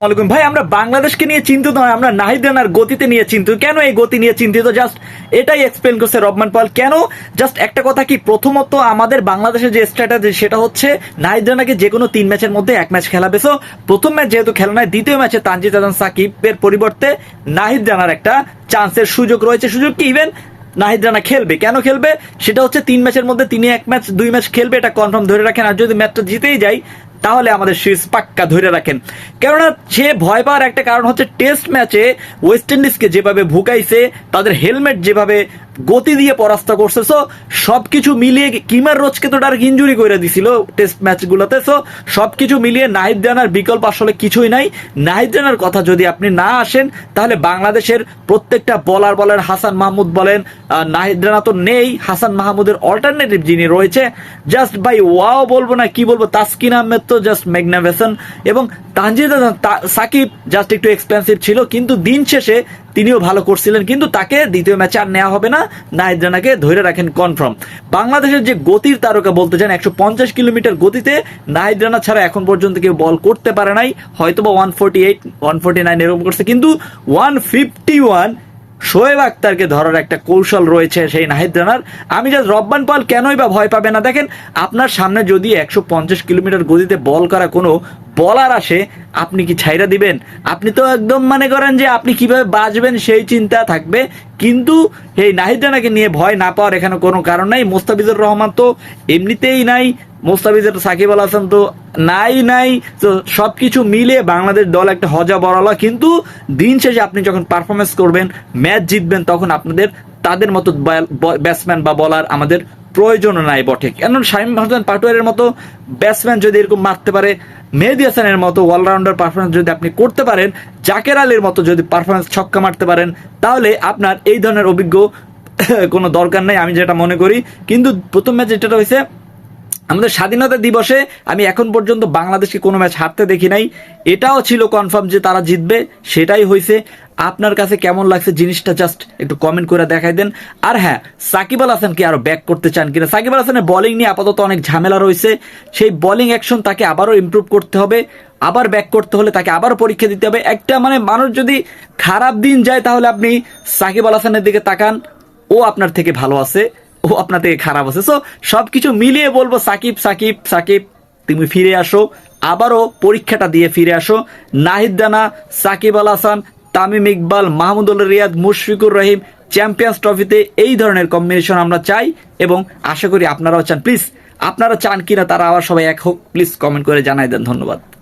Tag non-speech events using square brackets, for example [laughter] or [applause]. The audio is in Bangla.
ওয়ালাইকুম ভাই, আমরা বাংলাদেশকে নিয়ে চিন্তিত নয়, আমরা নাহিদ রানার গতিতে নিয়ে চিন্তিত। কেন এই গতি নিয়ে চিন্তিত? জাস্ট এটাই এক্সপ্লেন করছে রবমান পাল। কেন? জাস্ট একটা কথা কি, প্রথমত আমাদের বাংলাদেশের যে স্ট্র্যাটেজি সেটা হচ্ছে নাহিদ রানাকে যে কোনো তিন ম্যাচের মধ্যে এক ম্যাচ খেলাবে। সো প্রথম ম্যাচ যেহেতু খেলা নয় দ্বিতীয় ম্যাচে তানজিদ হাসান সাকিবের পরিবর্তে নাহিদ রানার একটা চান্সের সুযোগ রয়েছে। সুযোগ কি ইভেন নাহিদ রানা খেলবে। কেন খেলবে? সেটা হচ্ছে তিন ম্যাচের মধ্যে তিনি এক ম্যাচ, দুই ম্যাচ খেলবে, এটা কনফার্ম ধরে রাখেন। আর যদি ম্যাচটা জিতেই যায় তাহলে আমাদের সিরিজ পাক্কা ধরে রাখেন। কেননা সে ভয় পাওয়ার একটা কারণ হচ্ছে টেস্ট ম্যাচে ওয়েস্ট ইন্ডিজকে যেভাবে ভুকাইছে, তাদের হেলমেট যেভাবে গতি দিয়ে পরাস্ত করছে সো সবকিছু মিলিয়ে কিমার রোজকে তো ডার্ক ইঞ্জুরি করে দিছিল টেস্ট ম্যাচগুলোতে সো সবকিছু মিলিয়ে নাহিদ রানার বিকল্প আসলে কিছুই নাই। নাহিদ রানার কথা যদি আপনি না আসেন, তাহলে বাংলাদেশের প্রত্যেকটা বলার বলেন, হাসান মাহমুদ বলেন নাহিদ রানা তো নেই, হাসান মাহমুদের অল্টারনেটিভ যিনি রয়েছে জাস্ট ভাই ওয়াও বলব না কি বলব, তাসকিন আহমেদ তো জাস্ট ম্যাগনাভেসন এবং তানজিদ সাকিব জাস্ট একটু এক্সপেন্সিভ ছিল, কিন্তু দিন শেষে তিনিও ভালো করছিলেন, কিন্তু তাকে দ্বিতীয় ম্যাচে আর নেওয়া হবে না। নাহিদ রানাকে ধরে রাখেন কনফার্ম বাংলাদেশের যে গতির তারকা বলতে চান, একশো পঞ্চাশ কিলোমিটার গতিতে নাহিদ রানা ছাড়া এখন পর্যন্ত কেউ বল করতে পারে নাই। হয়তো বা one forty eight one forty nine এরকম করছে, কিন্তু ওয়ান ফিফটি ওয়ান শোয়েব আক্তারকে ধরার একটা কৌশল রয়েছে সেই নাহিদ রানার। আমি জাস্ট রব্বান পাল কেনই বা ভয় পাবে না? দেখেন, আপনার সামনে যদি একশো পঞ্চাশ কিলোমিটার গতিতে বল করা কোনো বলার আসে, আপনি কি ছাইরা দিবেন? আপনি তো একদম মনে করেন যে আপনি কীভাবে বাঁচবেন সেই চিন্তা থাকবে। কিন্তু এই নাহিদ রানাকে নিয়ে ভয় না পাওয়ার এখানে কোনো কারণ নাই। মোস্তাফিজুর রহমান তো এমনিতেই নাই। মোস্তাফিজুর সাকিব আল হাসান তো নাই নাই। তো সবকিছু মিলিয়ে বাংলাদেশ দল একটা হজা বড়লা। কিন্তু দিন শেষে আপনি যখন পারফরমেন্স করবেন ম্যাচ জিতবেন, তখন আপনাদের, তাদের মতো ব্যাটসম্যান বা বলার আমাদের প্রয়োজনও নাই বটে। কেন শাহিম হাসান পাটোয়ারের মতো ব্যাটসম্যান যদি এরকম মারতে পারে, মেহেদি হাসানের মতো অলরাউন্ডার পারফরমেন্স যদি আপনি করতে পারেন, জাকের আলীর মতো যদি পারফরমেন্স ছক্কা মারতে পারেন, তাহলে আপনার এই ধরনের অভিজ্ঞ [coughs] কোনো দরকার নেই, আমি যেটা মনে করি। কিন্তু প্রথম ম্যাচ যেটা হয়েছে আমাদের স্বাধীনতা দিবসে আমি এখন পর্যন্ত বাংলাদেশকে কোনো ম্যাচ হারতে দেখি নাই। এটাও ছিল কনফার্ম যে তারা জিতবে, সেটাই হয়েছে। আপনার কাছে কেমন লাগছে জিনিসটা জাস্ট একটু কমেন্ট করে দেখাই দেন। আর হ্যাঁ সাকিব আল হাসানকে আরও ব্যাক করতে চান কিনা? সাকিব আল হাসানের বোলিং নিয়ে আপাতত অনেক ঝামেলা রয়েছে। সেই বোলিং অ্যাকশন তাকে আবারও ইমপ্রুভ করতে হবে, আবার ব্যাক করতে হলে তাকে আবারও পরীক্ষা দিতে হবে। একটা মানে মানুষ যদি খারাপ দিন যায় তাহলে আপনি সাকিব আল হাসানের দিকে তাকান, ও আপনার থেকে ভালো আছে। ও আপনার থেকে খারাপ আছে। সো সবকিছু মিলিয়ে বলব, সাকিব সাকিব সাকিব, তুমি ফিরে আসো। আবারও পরীক্ষাটা দিয়ে ফিরে আসো। নাহিদ দানা সাকিব আল হাসান, তামিম ইকবাল, মাহমুদুল রিয়াদ, মুশফিকুর রহিম, চ্যাম্পিয়ন্স ট্রফিতে এই ধরনের কম্বিনেশন আমরা চাই এবং আশা করি আপনারাও চান। প্লিজ আপনারা চান কিনা তারা আবার সবাই এক হোক। প্লিজ কমেন্ট করে জানাই দেন। ধন্যবাদ।